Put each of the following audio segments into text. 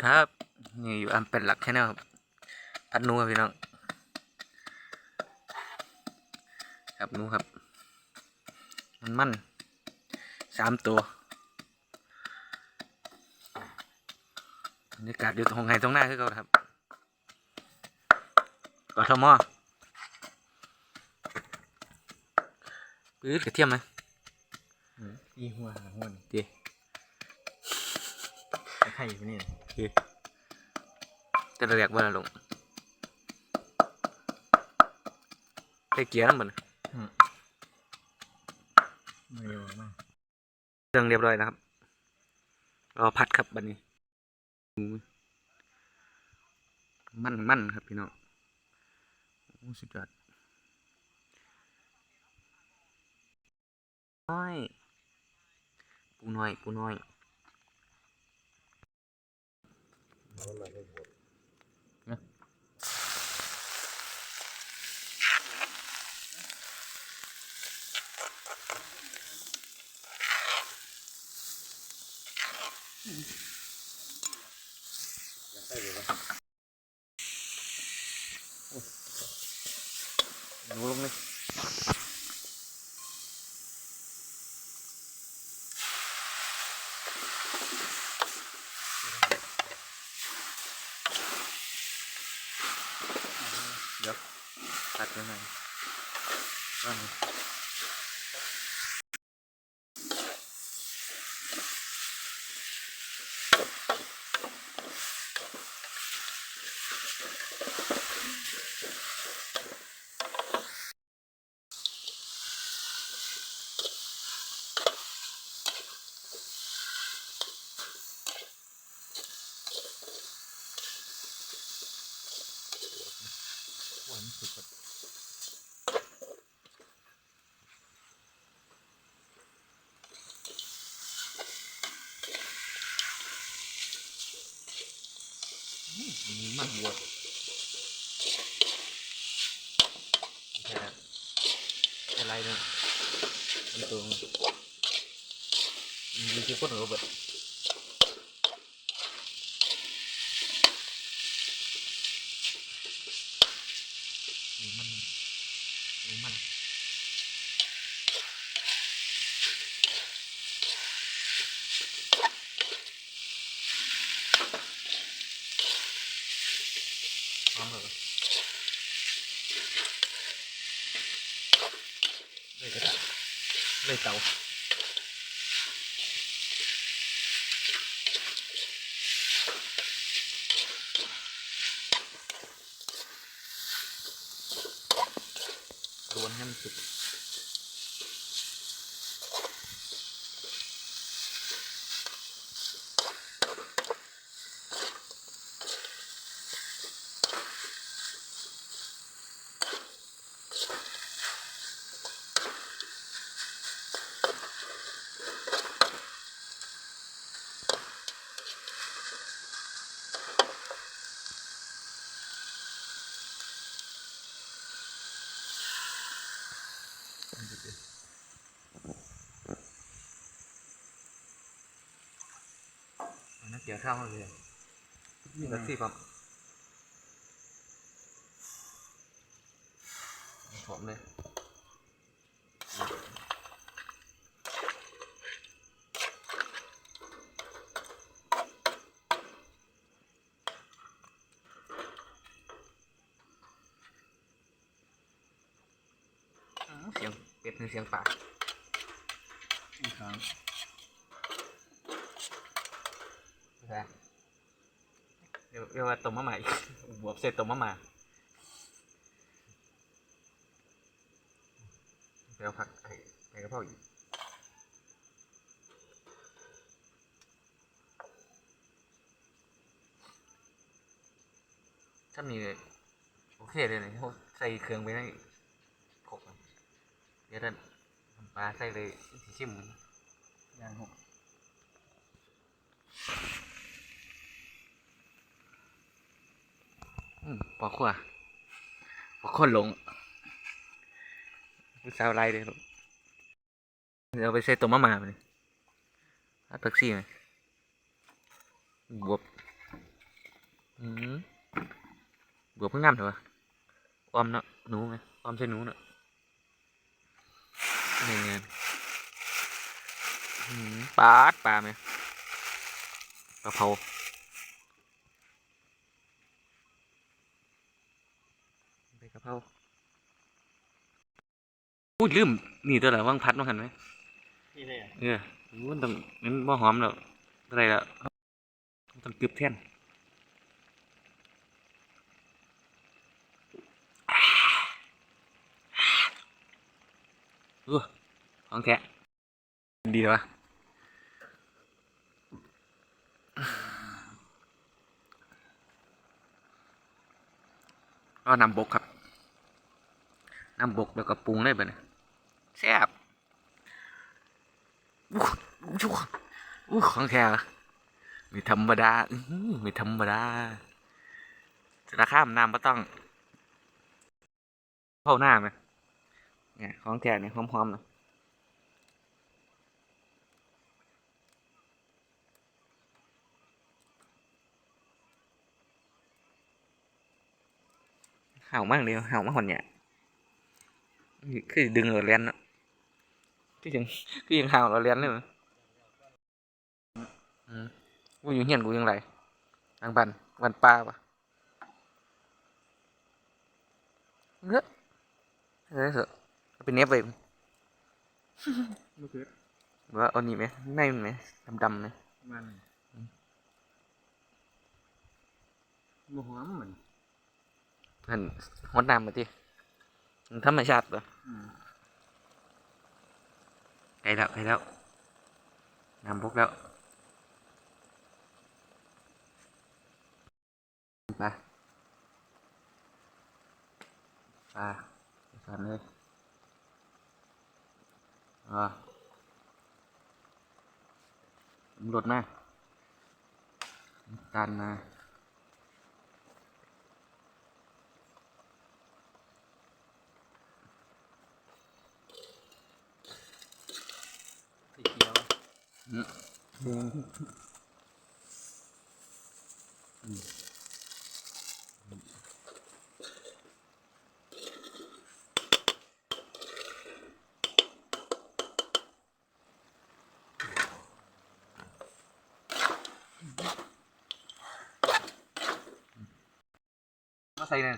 ครับนี่อยู่อันเป็นหลักแค่นี้ครับพัดหนูครับพี่น้องครับหนูครับ มันมันสามตัวบรรยากาศอยู่ตรงไหนตรงหน้าคือเขาครับกทมปื้ดกระเทียมไหมอีหัวหาหัวนี่ดีไข่อยู่นี่จะเรียกว่าอะไรลงไอ้เกียร์นั่นมันไม่เร็วมากเครื่องเรียบร้อยแล้วครับรอพัดครับบัดนี้ มันมันครับพี่น้องโอ้สุดยอดน้อย ปูน้อย ปูน้อย หนูลงเลยเดี๋ยว ตัดยังไงว่างไงมีมันวัวแค่นั้นอะ ไรเนี่ยมันตัวมีที่คนโรเบิร์ตมีมันมีมันอมเหรอเลยกระดาษ เลยเตาล้วนให้มันสุกเอา นักเกี่ยวข้าวมาเลยมีรถสี่ปั๊มผมเลยอ้าวเสียงเป็ดหรือเสียงปลาอีกครั้ง ช่เดี๋ยวเรียกว่าต้มมะหม่าอีกบวบเสร็จต้มมะหม่าไปเอาผักไอ้ไปกระเพราอีกถ้ามีโอเคเลยนะเขาใส่เครื่องไปให้ครบเดี๋ยวนั้นปลาใส่เลยสีชิมมันย่างหก อืม ปอขวาปอกคนหลงผู้สาวไรเลยลูกเดี๋ยวไปใส่ตัวมะมาไปเลยเอาแท็กซี่ไหมบวบอืมบวกเพิ่งงามเถอะออมเนาะหนูไงออมใช่หนูเนาะนี่ไงอืมปาดปลาไหมปลาเผาใบกะเพรา อุ้ยลืมนี่ตัวละว่างพัดมาหันไหมนี่เลยอะเออมันต้องมันบ่หอมแล้วอะไรแล้วต้องกึบแท่นอู้ของแท้ดีวะก็นำบกครับนำบกแล้วก็ปรุงเลยไปเนี่ย แซ่บอู้อู้ของแท้ไม่ธรรมดาอืไม่ธรรมดาจะราคามน้ำก็ต้อง เข้าหน้าไหมเนี่ยของแท้เนี่ยหอมๆนะเห่ามากเลยเห่ามากคนเนี่ยคือดึงเราเลียนเนาะ คือยังคือยังเห่าเราเลียนเลยมั้ยอืมกูอยู่เฮียนกูยังไรทางบันวันปลาปะเฮ้ยเฮ้ยเถอะเอาไป็นเนฟไปมะเขือว่าเอานี่ไหมในมันไหมดำๆไหมมันมะหอมเหมือนเห็นฮดน้ำมาทีมันธรรมชาติปะอืมไกลแล้วไกลแล้วน้ำพกแล้วไปไปไปกันเลยอ่าตำรวจมาน้ำตาลมา สีเขียว อืมแดงมาใส่เนี่ย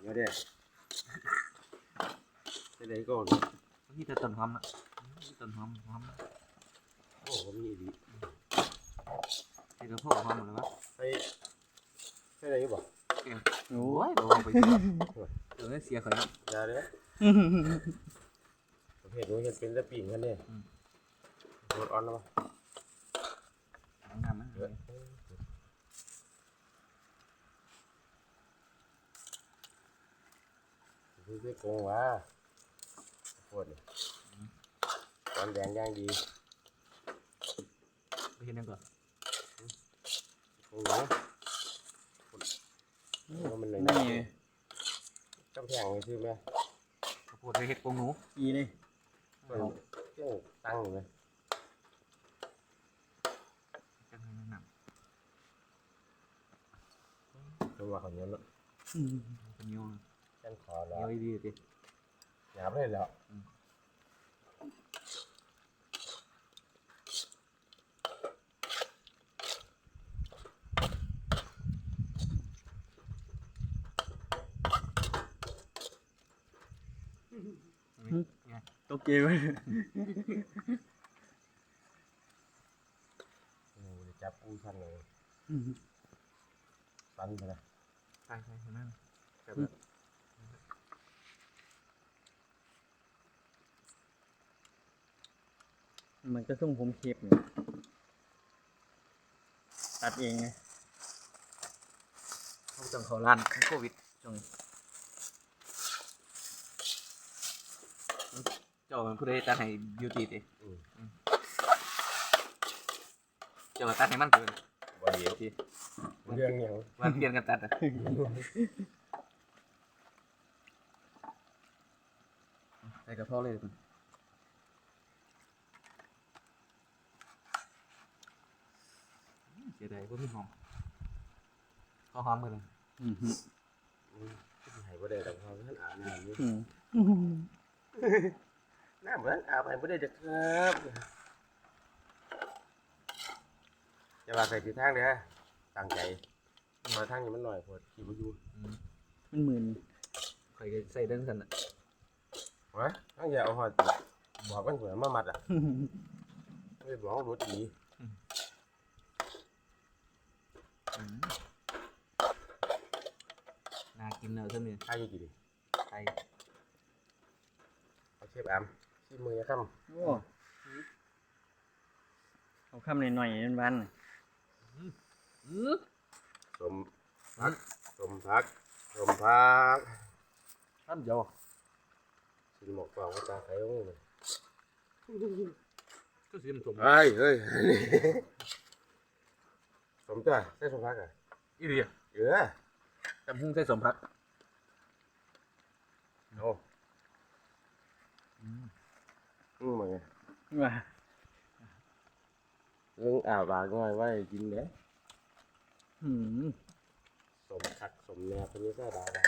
เดี๋ยวเโอ้ผมมีดีไอ้กระเพาะหอมหมดเลยวะไปไปไหนอยู่บ่โอ้โอ้ยยโดนไปเสียเดี๋ยวนี้เสียข่อยนะอยาเด้อประเภทนู้นยังเป็นตะปิ่งกันเนี่ยรถออนแล้วปะน้ำน้ำมันเยอะคือคือโกงวะโคตรนี่ตอนแดงย่างดีไป เห็นยังก่อนโกงเนาะว่ามันเลยนี่กำแพงใช่ไหมข้าวโพดไปเห็ดโกงหนูอีเลยมันเครื่องตั้งอยู่ไหมจังให้น้ำจังหวะของเงี้ยเนาะเป็นยูจังขอแล้วยูดีดิหยาบเลยแล้ว ตกเกยไว้โอ้ยจับกูชันเลยสันไปนะใช่ใช่ใช่นั่นแต่มันก็ส่งผมเค็บเนี่ยตัดเองไงเขาจังเขาล้านโควิดจังเจ้าเป็นผู้ใดตัดให้ยูทีดิอืม เจ้าตัดให้มันเกินบ่เดียวเรื่องอย่างวันเปลี่ยนกันตัดอะใส่กระเพาะเลยเสียดายว่ามีหอมก็หอมกันเลยอือหือหายบ่ได้ดอกเขาท่านอาบน้ำนี่อืม น้ำเหมือนอาบไปบ่ได้จักครับอย่าว่าใส่ผิดทางเด้อตั้งใจมาทางนี้มันหน่อยพอขี่บ่อยู่มันหมื่นใครก็ใส่เด้งสันอะวะทางอย่าเอาหอดบอกมันเผื่อมามัดอะไม่บอกว่ารถดีน่ากินเนอะท่านนี่ถ้าอยู่กี่ดิใส่เอาเชฟอาม ชิมมืออย่าค่ำโอ้เอาคำหน่อยๆวันๆน่ะอือสมพักสมพักสมพักท่านเดียวชิมหมกกล่องว่าตาใครเอาเลยก็สีมันสมเฮ้ยเฮ้ยสมจ้ะใส่สมพักอะอีเดียเออจำพุ่งใส่สมพักโอ้อื มมาไงว่าเรื่องอาบากง่อยไว้กินเด้อืมสมคักสมแนวคนนี้ใส่ดาวดา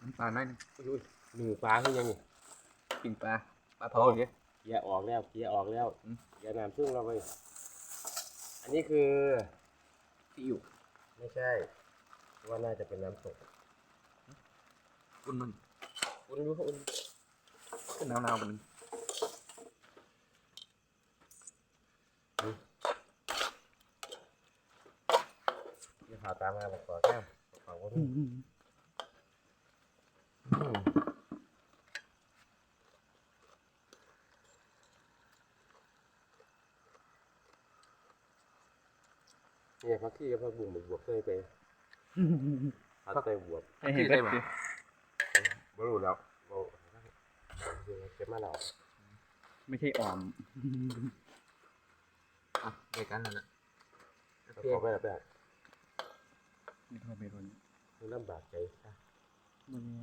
น้ำปลาหน่อยหนึงอุ้ยหนึ่งปลาขึ้นยังนี่ปิ้งปลาปลาเผาอย่างเงี้ยเกียร์ออกแล้วเกียร์ออกแล้วอืมเกียร์น้ำซึ่งเราไปอันนี้คือซีอิ๊วไม่ใช่ว่าน่าจะเป็นน้ำตกอุ่นมันอุ่นอยู่อุ่นขึ้นหนาวๆมัน ที่ผ่าตามมาบอกก่อนแก้วบอกก่อนว่าอืมเนี่ยพักที่กับพักบุ่มบวบใส่ไปพักใส่บวบให้เห็นเบิดดิบ่รู้แล้วบ่เก็บมาแล้วไม่ใช่อ่อมอะเด็กกันนั่นแหละขอไปแล้วแบบ ไม่เข้าไปคนมันลำบากใจซะบนนี้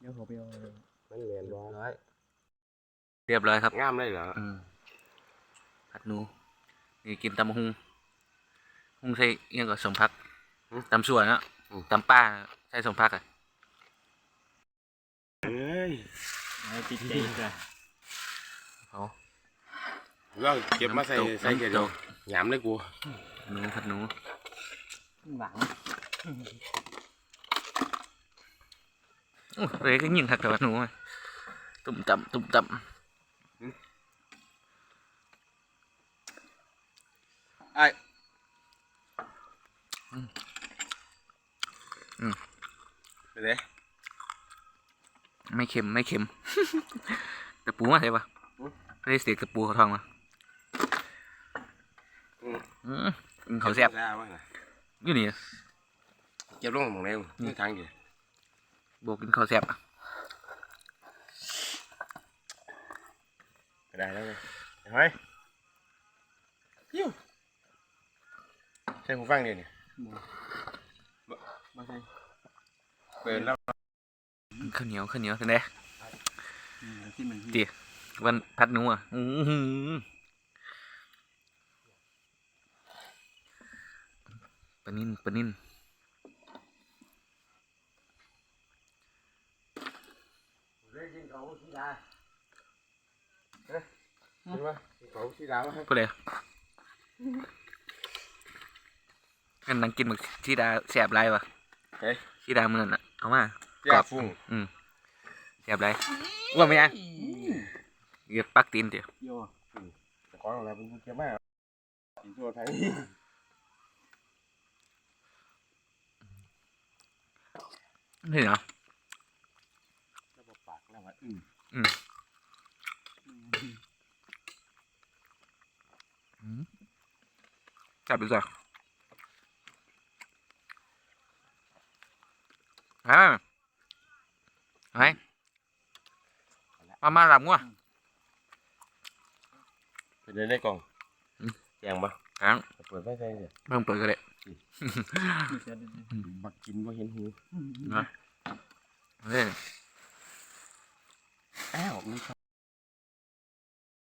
เดี๋ยวเขาไปเอาเลยมันเรียนเรียว่าบร้อยเรียบร้อยครับงามเลยเหรออืมผัดหนูนี่กินตำหุงหุงใส่เอียงกับสมพักตำส่วนนะตำป้าน่ะใส่สมพักอะเอ้ยเอาติดใจจ้ะเขาเราเก็บมาใส่ใส่เกลือหยามเลยกูหนูผัดหนู หวังอู้เลยก็ยิงคักแต่ว่าหนูอะตุ่มต่ำตุ่มต่ไอ้ำอืมไปเลยไม่เค็มไม่เค็มตะปูมาใช่ปะไม่ได้เสียกตะปูเขาทองมาอืมกินเขาวแซ่บซ่บ้างนะ อยู่นี่เก็บลงหมองเร็วนี่ทางเดียวบวกกินข้าวแซ่บอะก็ได้แล้วไงเฮ้ยยิ้วใช่หูฟังเดียวนี่บ่บ่ใช่เปิดแล้วข้าวเหนียวข้าวเหนียวเห็นไหมอืมที่มันตีวันพัดหนูอะอื้อหือป ลานินปลานินเล่นกินเขาสีดาเฮ้ยเห็นปะกินเขาสีดาวะพูดเลยกันนั่งกินหมึกชีดาแสบไรวะเฮ้ยชีดามันนั่นอะเอามาเจ้าฟุ้งอืมแสบไรว่าไม่ยังเหยียบปักตีนเดียวโยแต่ของอะไรเป็นเก็บมากกินตัวไทย เห็ นเหรอแล้วบอกปากแล้วว่าอืมอืมอืมจับไปจ้ะฮะไงมามาหลับงัวไปเดินได้กล่องอืมแจงปะครั้งเปิดไฟใส่เลยเพิ่งเปิดกันเลยมีเสียด บักกินว่าเห็นหูนะเล่นอ้าวมี